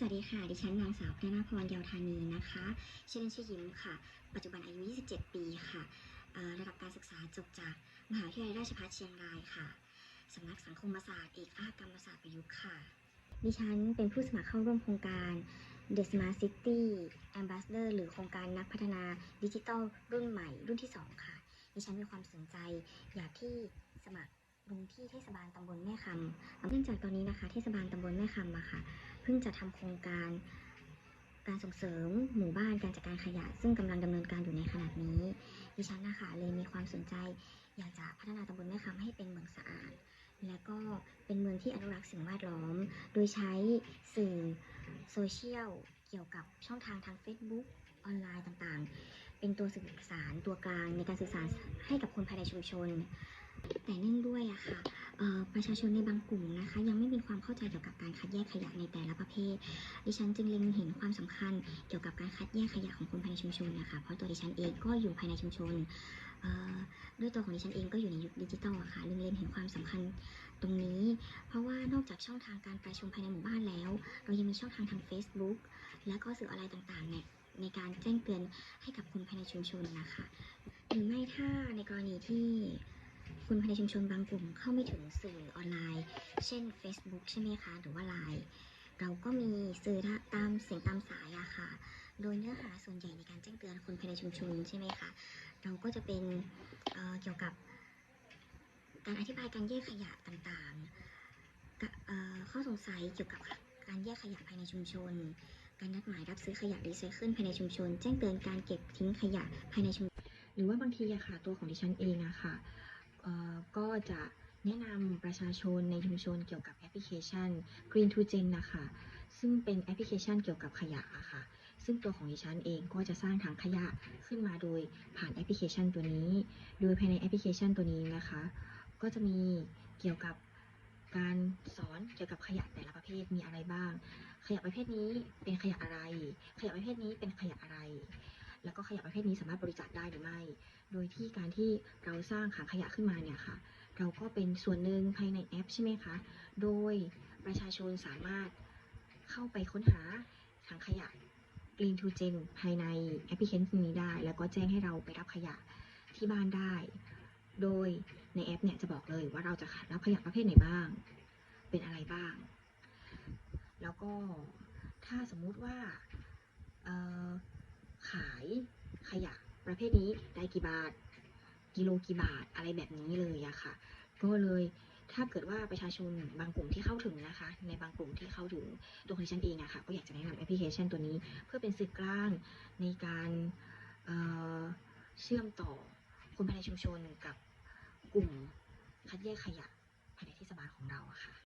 สวัสดีค่ะ ดิฉันนางสาวพระนาพรเยาวธานีนะคะ ชื่อเล่นชื่อยิ้มค่ะ ปัจจุบันอายุ 27 ปีค่ะ ระดับการศึกษาจบจากมหาวิทยาลัยราชภัฏเชียงรายค่ะ สำนักสังคมศาสตร์เอกอาหกรรมศาสตร์ประยุกต์ค่ะ ดิฉันเป็นผู้สมัครเข้าร่วมโครงการ The Smart City Ambassador หรือโครงการนักพัฒนาดิจิทัลรุ่นใหม่รุ่นที่ 2 ค่ะ ดิฉันมีความสนใจอยากที่สมัคร ลงที่เทศบาลตำบลแม่คำเนื่องจากตอนนี้นะคะ เทศบาลตำบลแม่คำอะค่ะเพิ่งจะทำโครงการการส่งเสริมหมู่บ้านการจัดการขยะ ซึ่งกำลังดำเนินการอยู่ในขณะนี้ดิฉันนะคะเลยมีความสนใจ อยากจะพัฒนาตำบลแม่คำให้เป็นเมืองสะอาด และก็เป็นเมืองที่อนุรักษ์สิ่งแวดล้อม โดยใช้สื่อโซเชียลเกี่ยวกับช่องทางทาง Facebook ออนไลน์ต่างๆ เป็นตัวสื่อสารตัวกลางในการสื่อสารให้กับคนภายในชุมชน แต่เนื่องด้วยอะค่ะประชาชนในบางกลุ่มนะคะ ยังไม่มีความเข้าใจเกี่ยวกับการคัดแยกขยะในแต่ละประเภท ดิฉันจึงเล็งเห็นความสำคัญเกี่ยวกับการคัดแยกขยะของคนภายในชุมชนนะคะเพราะตัวดิฉันเองก็อยู่ภายในชุมชนด้วยตัวของดิฉันเองก็อยู่ในยุคดิจิตอลอะค่ะเล็งเล็งเห็นความสำคัญตรงนี้ เพราะว่านอกจากช่องทางการประชุมภายในหมู่บ้านแล้ว เรายังมีช่องทางทาง Facebook และก็สื่อออนไลน์ต่างๆเนี่ยในการแจ้งเตือนให้กับคนภายในชุมชนนะคะ หรือไม่ถ้าในกรณีที่ คนภายในชุมชนบางกลุ่มเข้าไม่ถึงสื่อออนไลน์ เช่น Facebook ใช่ไหมคะ หรือว่า Line เราก็มีสื่อตามเสียงตามสายอะค่ะ โดยเนื้อหาส่วนใหญ่ในการแจ้งเตือนคนภายในชุมชนใช่ไหมคะ เราก็จะเป็นเเกี่ยวกับการอธิบายการแยกขยะต่างๆข้อสงสัยเกี่ยวกับการแยกขยะภายในชุมชน การนัดหมายรับซื้อขยะรีไซเคิลภายในชุมชน แจ้งเตือนการเก็บทิ้งขยะภายในชุมหรือว่าบางทีอะค่ะตัวของดิฉันเองอะค่ะ จะแนะนำประชาชนในชุมชนเกี่ยวกับแอปพลิเคชัน Green to Gen นะคะซึ่งเป็นแอปพลิเคชันเกี่ยวกับขยะะค่ะ ซึ่งตัวของดิฉันเองก็จะสร้างถังขยะขึ้นมาโดยผ่านแอปพลิเคชันตัวนี้ โดยภายในแอปพลิเคชันตัวนี้นะคะ ก็จะมีเกี่ยวกับการสอนเกี่ยวกับขยะแต่ละประเภทมีอะไรบ้าง ขยะประเภทนี้เป็นขยะอะไร ขยะประเภทนี้เป็นขยะอะไร แล้วก็ขยะประเภทนี้สามารถบริจาคได้หรือไม่ โดยที่การที่เราสร้างถังขยะขึ้นมาเนี่ยค่ะ เราก็เป็นส่วนหนึ่งภายในแอปใช่ไหมคะ โดยประชาชนสามารถเข้าไปค้นหาถังขยะ Green to Gen ภายในแอปพลิเคชันนี้ได้ แล้วก็แจ้งให้เราไปรับขยะที่บ้านได้ โดยในแอปเนี่ยจะบอกเลยว่าเราจะรับขยะประเภทไหนบ้าง เป็นอะไรบ้าง แล้วก็ถ้าสมมุติว่า ขายขยะประเภทนี้ได้กี่บาท กิโลกี่บาทอะไรแบบนี้เลยอะค่ะ ก็เลยถ้าเกิดว่าประชาชนบางกลุ่มที่เข้าถึงนะคะ ในบางกลุ่มที่เข้าถึงตัวของดิฉันเองอะค่ะก็อยากจะแนะนำแอปพลิเคชันตัวนี้ เพื่อเป็นสื่อกลางในการเเชื่อมต่อคนภายในชุมชนกับกลุ่มคัดแยกขยะภายในเทศบาลของเราอะค่ะ